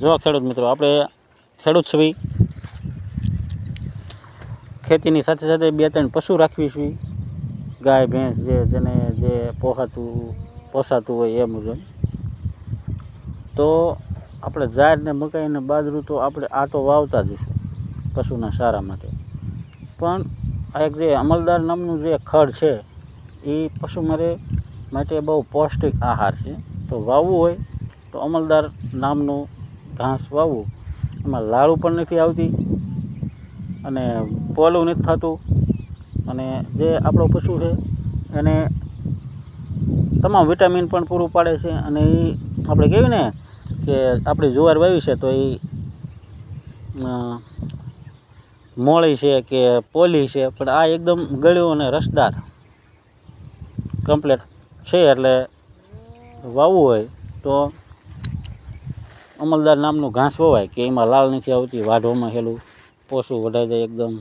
જો ખેડૂત મિત્રો, આપણે ખેડૂત છીએ. ખેતીની સાથે સાથે બે ત્રણ પશુ રાખવી છીએ ગાય, ભેંસ જે, જેને જે પોહાતું, પોસાતું હોય એ મુજબ. તો આપણે જાર મકાઈને બાજરું તો આપણે આ તો વાવતા જ છીએ પશુના સારા માટે. પણ આ એક જે અમલદાર નામનું જે ખડ છે, એ પશુ મારે માટે બહુ પૌષ્ટિક આહાર છે. તો વાવવું હોય તો અમલદાર નામનું ઘાસ વાવવું એમાં લાળું પણ નથી આવતી અને પોલું નથી થતું. અને જે આપણો પશુ છે, એને તમામ વિટામિન પણ પૂરું પાડે છે અને એ આપણે કહેવી ને કે આપણી જુવાર વાવી છે તો એ મોળી છે કે પોલી છે, પણ આ એકદમ ગળ્યું અને રસદાર કમ્પ્લેટ છે એટલે વાવવું હોય તો અમલદાર નામનું ઘાસ વવાય કે એમાં લાલ નથી આવતી વાઢવામાં હેલું પોસું વઢાઈ જાય એકદમ.